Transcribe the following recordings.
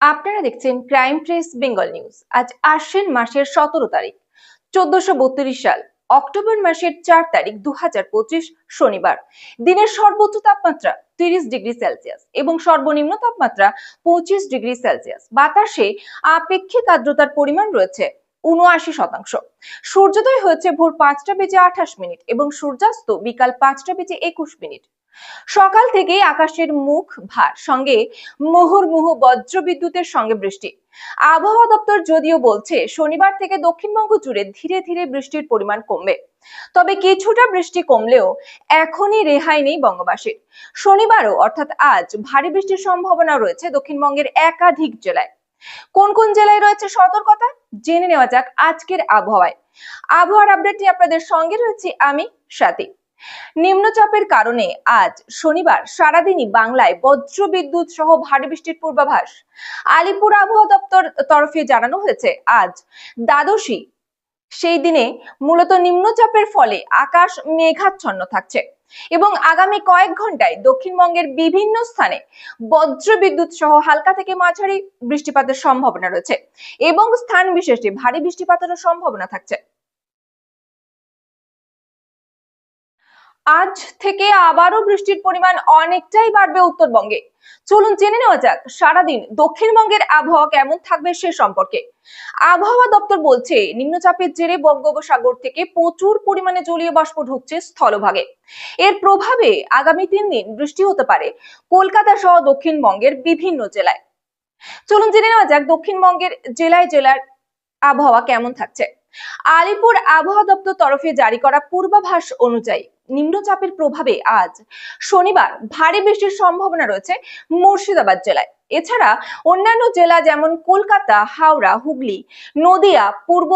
আপনারা দেখছেন crime press Bengal news আজ আশ্বিন মাসের সতেরো তারিখ, চোদ্দশো সাল, অক্টোবর মাসের চার তারিখ দু শনিবার। দিনের সর্বোচ্চ তাপমাত্রা তিরিশ ডিগ্রি সেলসিয়াস এবং সর্বনিম্ন তাপমাত্রা পঁচিশ ডিগ্রি সেলসিয়াস। বাতাসে আপেক্ষিক আর্দ্রতার পরিমাণ রয়েছে উনআশি শতাংশ। সূর্যোদয় হয়েছে ভোর পাঁচটা বেজে আঠাশ মিনিট এবং সূর্যাস্ত বিকাল পাঁচটা বেজে একুশ মিনিট। সকাল থেকেই আকাশের মুখ ভার, সঙ্গে মুহুর্মুহু বজ্র বিদ্যুতের সঙ্গে বৃষ্টি। আবহাওয়া দপ্তর যদিও বলছে, শনিবার থেকে দক্ষিণবঙ্গ জুড়ে ধীরে ধীরে বৃষ্টির পরিমাণ কমবে। তবে কিছুটা বৃষ্টি কমলেও এখনই রেহাই নেই বঙ্গবাসীর। শনিবারও, অর্থাৎ আজ, ভারী বৃষ্টির সম্ভাবনা রয়েছে দক্ষিণবঙ্গের একাধিক জেলায়। কোন কোন জেলায় রয়েছে সতর্কতা? জেনে নেওয়া যাক আজকের আবহাওয়ায়। আবহাওয়ার আপডেটটি আপনাদের সঙ্গে রয়েছে আমি স্বাতী। নিম্নচাপের কারণে আজ শনিবার সারাদিনই বাংলায় বজ্র বিদ্যুৎ সহ ভারী বৃষ্টির পূর্বাভাস। আলিপুর আবহাওয়া দপ্তর তরফে জানানো হয়েছে, আজ দ্বাদশী সেই দিনে মূলত নিম্নচাপের ফলে আকাশ মেঘাচ্ছন্ন থাকছে। এবং আগামী কয়েক ঘন্টায় দক্ষিণবঙ্গের বিভিন্ন স্থানে বজ্র বিদ্যুৎ সহ হালকা থেকে মাঝারি বৃষ্টিপাতের সম্ভাবনা রয়েছে এবং স্থান বিশেষে ভারী বৃষ্টিপাতেরও সম্ভাবনা থাকছে। আজ থেকে আবারও বৃষ্টির পরিমাণ অনেকটাই বাড়বে উত্তরবঙ্গে। চলুন জেনে নেওয়া যাক, সারাদিন দক্ষিণবঙ্গের আবহাওয়া কেমন থাকবে সে সম্পর্কে। আবহাওয়া দপ্তর বলছে, নিম্নচাপের জেরে বঙ্গোপসাগর থেকে প্রচুর পরিমাণে জলীয় বাষ্প ঢুকছে স্থলভাগে। এর প্রভাবে আগামী তিন দিন বৃষ্টি হতে পারে কলকাতা সহ দক্ষিণবঙ্গের বিভিন্ন জেলায়। চলুন জেনে নেওয়া যাক, দক্ষিণবঙ্গের জেলায় জেলার আবহাওয়া কেমন থাকছে। আলিপুর আবহাওয়া দপ্তর তরফে জারি করা পূর্বাভাস অনুযায়ী নিম্নচাপের প্রভাবে আজ শনিবার ভারী বৃষ্টির সম্ভাবনা রয়েছে মুর্শিদাবাদ জেলায়। এছাড়া অন্যান্য জেলা যেমন কলকাতা, হাওড়া, হুগলি, নদিয়া, পূর্ব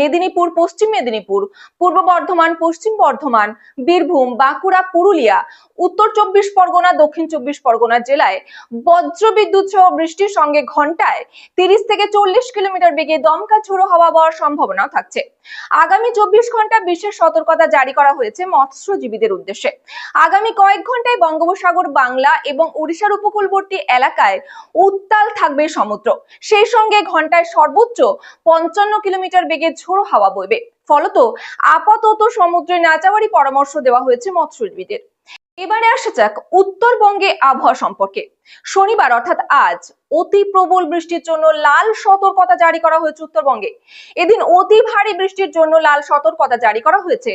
মেদিনীপুর, পশ্চিম মেদিনীপুর, পূর্ব বর্ধমান, পশ্চিম বর্ধমান, বীরভূম, বাঁকুড়া, পুরুলিয়া, উত্তর চব্বিশ পরগনা, দক্ষিণ চব্বিশ পরগনা জেলায় বজ্রবিদ্যুৎ সহ বৃষ্টির সঙ্গে ঘন্টায় তিরিশ থেকে চল্লিশ কিলোমিটার বেগে দমকা ঝোড়ো হাওয়া বওয়ার সম্ভাবনাও থাকছে। আগামী চব্বিশ ঘণ্টা বিশেষ সতর্কতা জারি করা হয়েছে মৎস্যজীবীদের উদ্দেশ্যে। আগামী কয়েক ঘন্টায় বঙ্গোপসাগর, বাংলা এবং উড়িষ্যার উপকূলবর্তী এলাকায় উত্তাল থাকবে সমুদ্র। সেই সঙ্গে ঘন্টায় সর্বোচ্চ পঞ্চান্ন কিলোমিটার বেগে ঝোড়ো হাওয়া বইবে। ফলত আপাতত সমুদ্রে না যাওয়ারই পরামর্শ দেওয়া হয়েছে মৎস্যজীবীদের। এবারে আসা যাক উত্তরবঙ্গে আবহাওয়া সম্পর্কে। শনিবার, অর্থাৎ আজ অতি প্রবল বৃষ্টির জন্য লাল সতর্কতা জারি করা হয়েছে উত্তরবঙ্গে। এদিন অতি ভারী বৃষ্টির জন্য লাল সতর্কতা জারি করা হয়েছে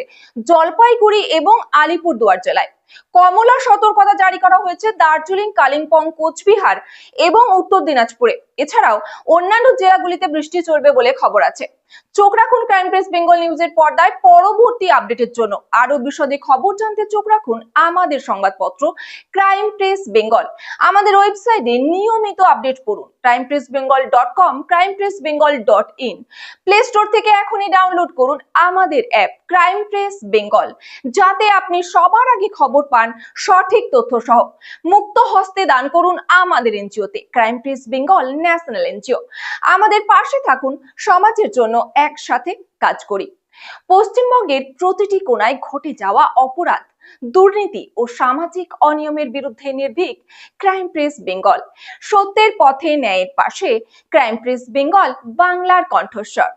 জলপাইগুড়ি এবং আলিপুরদুয়ার জেলায়। কমলা সতর্কতা জারি করা হয়েছে দার্জিলিং, কালিম্পং, কোচবিহার এবং উত্তর দিনাজপুরে। এছাড়াও অন্যান্য জেলাগুলিতে বৃষ্টি চলবে বলে খবর আছে। চোখ রাখুন ক্রাইম প্রেস বেঙ্গল নিউজের পর্দায় পরবর্তী আপডেটের জন্য। আরও বিশদে খবর জানতে চোখ রাখুন আমাদের সংবাদপত্র ক্রাইম প্রেস বেঙ্গল। আমাদের ওয়েবসাইটে নিয়মিত আপডেট পড়ুন crime press Bengal dot com crime press Bengal dot in play store থেকে এখনই ডাউনলোড করুন আমাদের অ্যাপ ক্রাইম প্রেস বেঙ্গল যাতে আপনি সবার আগে খবর পান, সঠিক তথ্য সহ। মুক্ত হস্তে দান করুন আমাদের এনজিওতে crime press Bengal national NGO আমাদের পাশে থাকুন, সমাজের জন্য একসাথে কাজ করি। পশ্চিমবঙ্গের প্রতিটি কোনায় ঘটে যাওয়া অপরাধ দুর্নীতি ও সামাজিক অনিয়মের বিরুদ্ধে নির্ভীক ক্রাইম প্রেস বেঙ্গল। সত্যের পথে ন্যায়ের পাশে ক্রাইম প্রেস বেঙ্গল, বাংলার কণ্ঠস্বর।